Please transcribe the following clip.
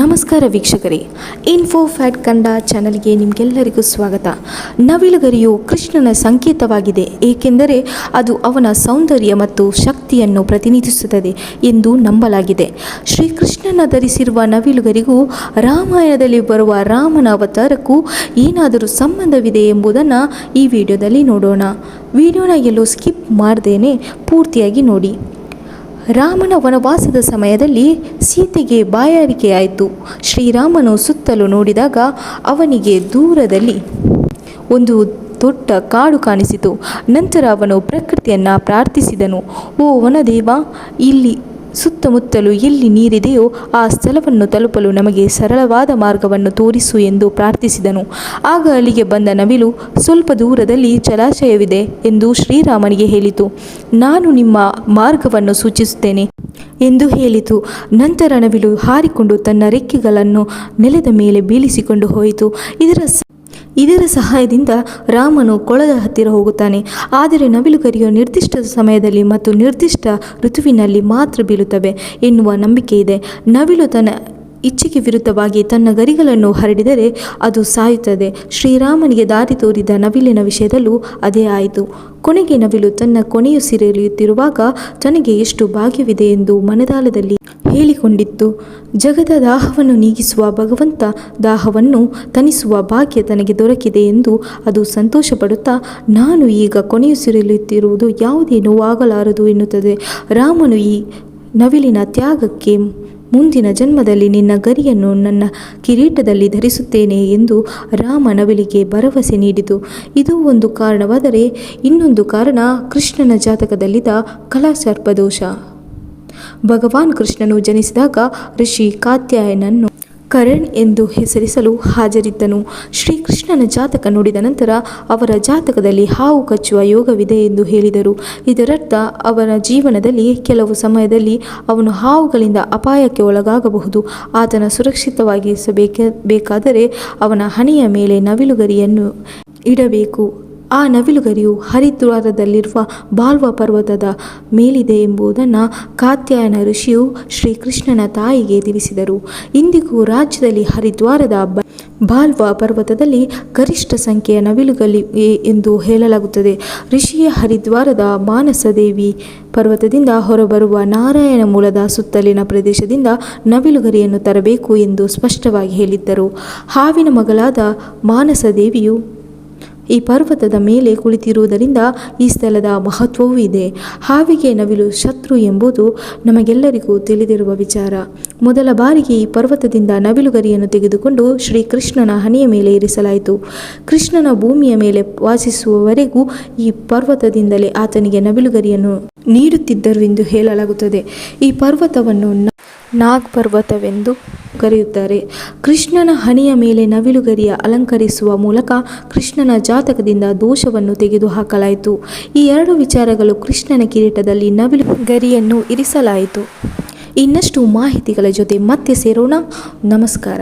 ನಮಸ್ಕಾರ ವೀಕ್ಷಕರೇ. Info fat ಕಂಡ ಚಾನಲ್ಗೆ ನಿಮಗೆಲ್ಲರಿಗೂ ಸ್ವಾಗತ. ನವಿಲುಗರಿಯು ಕೃಷ್ಣನ ಸಂಕೇತವಾಗಿದೆ, ಏಕೆಂದರೆ ಅದು ಅವನ ಸೌಂದರ್ಯ ಮತ್ತು ಶಕ್ತಿಯನ್ನು ಪ್ರತಿನಿಧಿಸುತ್ತದೆ ಎಂದು ನಂಬಲಾಗಿದೆ. ಶ್ರೀಕೃಷ್ಣನ ಧರಿಸಿರುವ ನವಿಲುಗರಿಗೂ ರಾಮಾಯಣದಲ್ಲಿ ಬರುವ ರಾಮನ ಅವತಾರಕ್ಕೂ ಏನಾದರೂ ಸಂಬಂಧವಿದೆ ಎಂಬುದನ್ನು ಈ ವಿಡಿಯೋದಲ್ಲಿ ನೋಡೋಣ. ವಿಡಿಯೋನ ಎಲ್ಲೂ ಸ್ಕಿಪ್ ಮಾಡ್ದೇನೆ, ಪೂರ್ತಿಯಾಗಿ ನೋಡಿ. ರಾಮನ ವನವಾಸದ ಸಮಯದಲ್ಲಿ ಸೀತೆಗೆ ಬಾಯಾರಿಕೆಯಾಯಿತು. ಶ್ರೀರಾಮನು ಸುತ್ತಲೂ ನೋಡಿದಾಗ ಅವನಿಗೆ ದೂರದಲ್ಲಿ ಒಂದು ದೊಡ್ಡ ಕಾಡು ಕಾಣಿಸಿತು. ನಂತರ ಅವನು ಪ್ರಕೃತಿಯನ್ನು ಪ್ರಾರ್ಥಿಸಿದನು. ಓ ವನದೇವ, ಇಲ್ಲಿ ಸುತ್ತಮುತ್ತಲು ಎಲ್ಲಿ ನೀರಿದೆಯೋ ಆ ಸ್ಥಳವನ್ನು ತಲುಪಲು ನಮಗೆ ಸರಳವಾದ ಮಾರ್ಗವನ್ನು ತೋರಿಸು ಎಂದು ಪ್ರಾರ್ಥಿಸಿದನು. ಆಗ ಅಲ್ಲಿಗೆ ಬಂದ ನವಿಲು, ಸ್ವಲ್ಪ ದೂರದಲ್ಲಿ ಜಲಾಶಯವಿದೆ ಎಂದು ಶ್ರೀರಾಮನಿಗೆ ಹೇಳಿತು. ನಾನು ನಿಮ್ಮ ಮಾರ್ಗವನ್ನು ಸೂಚಿಸುತ್ತೇನೆ ಎಂದು ಹೇಳಿತು. ನಂತರ ನವಿಲು ಹಾರಿಕೊಂಡು ತನ್ನ ರೆಕ್ಕೆಗಳನ್ನು ನೆಲದ ಮೇಲೆ ಬೀಳಿಸಿಕೊಂಡು ಹೋಯಿತು. ಇದರ ಇದರ ಸಹಾಯದಿಂದ ರಾಮನು ಕೊಳದ ಹತ್ತಿರ ಹೋಗುತ್ತಾನೆ. ಆದರೆ ನವಿಲುಗರಿಯು ನಿರ್ದಿಷ್ಟ ಸಮಯದಲ್ಲಿ ಮತ್ತು ನಿರ್ದಿಷ್ಟ ಋತುವಿನಲ್ಲಿ ಮಾತ್ರ ಬೀಳುತ್ತವೆ ಎನ್ನುವ ನಂಬಿಕೆ ಇದೆ. ನವಿಲು ತನ್ನ ಇಚ್ಛೆಗೆ ವಿರುದ್ಧವಾಗಿ ತನ್ನ ಗರಿಗಳನ್ನು ಹರಡಿದರೆ ಅದು ಸಾಯುತ್ತದೆ. ಶ್ರೀರಾಮನಿಗೆ ದಾರಿ ತೋರಿದ ನವಿಲಿನ ವಿಷಯದಲ್ಲೂ ಅದೇ ಆಯಿತು. ಕೊನೆಗೆ ನವಿಲು ತನ್ನ ಕೊನೆಯುಸಿರೆಳೆಯುತ್ತಿರುವಾಗ ತನಗೆ ಎಷ್ಟು ಭಾಗ್ಯವಿದೆ ಎಂದು ಮನದಾಳದಲ್ಲಿ ಹೇಳಿಕೊಂಡಿತ್ತು. ಜಗದ ದಾಹವನ್ನು ನೀಗಿಸುವ ಭಗವಂತ ದಾಹವನ್ನು ತನಿಸುವ ಭಾಗ್ಯ ತನಗೆ ದೊರಕಿದೆ ಎಂದು ಅದು ಸಂತೋಷಪಡುತ್ತಾ, ನಾನು ಈಗ ಕೊನೆಯುಸಿರೆಳೆಯುತ್ತಿರುವುದು ಯಾವುದೇ ನೋವಾಗಲಾರದು ಎನ್ನುತ್ತದೆ. ರಾಮನು ಈ ನವಿಲಿನ ತ್ಯಾಗಕ್ಕೆ ಮುಂದಿನ ಜನ್ಮದಲ್ಲಿ ನಿನ್ನ ಗರಿಯನ್ನು ನನ್ನ ಕಿರೀಟದಲ್ಲಿ ಧರಿಸುತ್ತೇನೆ ಎಂದು ರಾಮ ನವಿಲಿಗೆ ಭರವಸೆ ನೀಡಿತು. ಇದು ಒಂದು ಕಾರಣವಾದರೆ, ಇನ್ನೊಂದು ಕಾರಣ ಕೃಷ್ಣನ ಜಾತಕದಲ್ಲಿದ್ದ ಕಲಾಸರ್ಪದೋಷ. ಭಗವಾನ್ ಕೃಷ್ಣನು ಜನಿಸಿದಾಗ ಋಷಿ ಕಾತ್ಯಾಯನನ್ನು ಕರಣ್ ಎಂದು ಹೆಸರಿಸಲು ಹಾಜರಿದ್ದನು. ಶ್ರೀಕೃಷ್ಣನ ಜಾತಕ ನೋಡಿದ ನಂತರ ಅವರ ಜಾತಕದಲ್ಲಿ ಹಾವು ಕಚ್ಚುವ ಯೋಗವಿದೆ ಎಂದು ಹೇಳಿದರು. ಇದರರ್ಥ ಅವನ ಜೀವನದಲ್ಲಿ ಕೆಲವು ಸಮಯದಲ್ಲಿ ಅವನು ಹಾವುಗಳಿಂದ ಅಪಾಯಕ್ಕೆ ಒಳಗಾಗಬಹುದು. ಆತನ ಸುರಕ್ಷಿತವಾಗಿಸಬೇಕ ಬೇಕಾದರೆ ಅವನ ಹಣೆಯ ಮೇಲೆ ನವಿಲುಗರಿಯನ್ನು ಇಡಬೇಕು. ಆ ನವಿಲುಗರಿಯು ಹರಿದ್ವಾರದಲ್ಲಿರುವ ಬಾಲ್ವ ಪರ್ವತದ ಮೇಲಿದೆ ಎಂಬುದನ್ನು ಕಾತ್ಯಾಯನ ಋಷಿಯು ಶ್ರೀಕೃಷ್ಣನ ತಾಯಿಗೆ ತಿಳಿಸಿದರು. ಇಂದಿಗೂ ರಾಜ್ಯದಲ್ಲಿ ಹರಿದ್ವಾರದ ಬಾಲ್ವ ಪರ್ವತದಲ್ಲಿ ಗರಿಷ್ಠ ಸಂಖ್ಯೆಯ ನವಿಲುಗಲಿ ಎಂದು ಹೇಳಲಾಗುತ್ತದೆ. ಋಷಿಯ ಹರಿದ್ವಾರದ ಮಾನಸದೇವಿ ಪರ್ವತದಿಂದ ಹೊರಬರುವ ನಾರಾಯಣ ಮೂಲದ ಸುತ್ತಲಿನ ಪ್ರದೇಶದಿಂದ ನವಿಲುಗರಿಯನ್ನು ತರಬೇಕು ಎಂದು ಸ್ಪಷ್ಟವಾಗಿ ಹೇಳಿದ್ದರು. ಹಾವಿನ ಮಗಳಾದ ಮಾನಸದೇವಿಯು ಈ ಪರ್ವತದ ಮೇಲೆ ಕುಳಿತಿರುವುದರಿಂದ ಈ ಸ್ಥಳದ ಮಹತ್ವವೂ ಇದೆ. ಹಾವಿಗೆ ನವಿಲು ಶತ್ರು ಎಂಬುದು ನಮಗೆಲ್ಲರಿಗೂ ತಿಳಿದಿರುವ ವಿಚಾರ. ಮೊದಲ ಬಾರಿಗೆ ಈ ಪರ್ವತದಿಂದ ನವಿಲುಗರಿಯನ್ನು ತೆಗೆದುಕೊಂಡು ಶ್ರೀಕೃಷ್ಣನ ಹನಿಯ ಮೇಲೆ ಇರಿಸಲಾಯಿತು. ಕೃಷ್ಣನ ಭೂಮಿಯ ಮೇಲೆ ವಾಸಿಸುವವರೆಗೂ ಈ ಪರ್ವತದಿಂದಲೇ ಆತನಿಗೆ ನವಿಲುಗರಿಯನ್ನು ನೀಡುತ್ತಿದ್ದರು ಎಂದು ಹೇಳಲಾಗುತ್ತದೆ. ಈ ಪರ್ವತವನ್ನು ನಾಗ್ ಪರ್ವತವೆಂದು ಕರೆಯುತ್ತಾರೆ. ಕೃಷ್ಣನ ಹಣೆಯ ಮೇಲೆ ನವಿಲುಗರಿಯ ಅಲಂಕರಿಸುವ ಮೂಲಕ ಕೃಷ್ಣನ ಜಾತಕದಿಂದ ದೋಷವನ್ನು ತೆಗೆದುಹಾಕಲಾಯಿತು. ಈ ಎರಡು ವಿಚಾರಗಳು ಕೃಷ್ಣನ ಕಿರೀಟದಲ್ಲಿ ನವಿಲು ಗರಿಯನ್ನು ಇರಿಸಲಾಯಿತು. ಇನ್ನಷ್ಟು ಮಾಹಿತಿಗಳ ಜೊತೆ ಮತ್ತೆ ಸೇರೋಣ. ನಮಸ್ಕಾರ.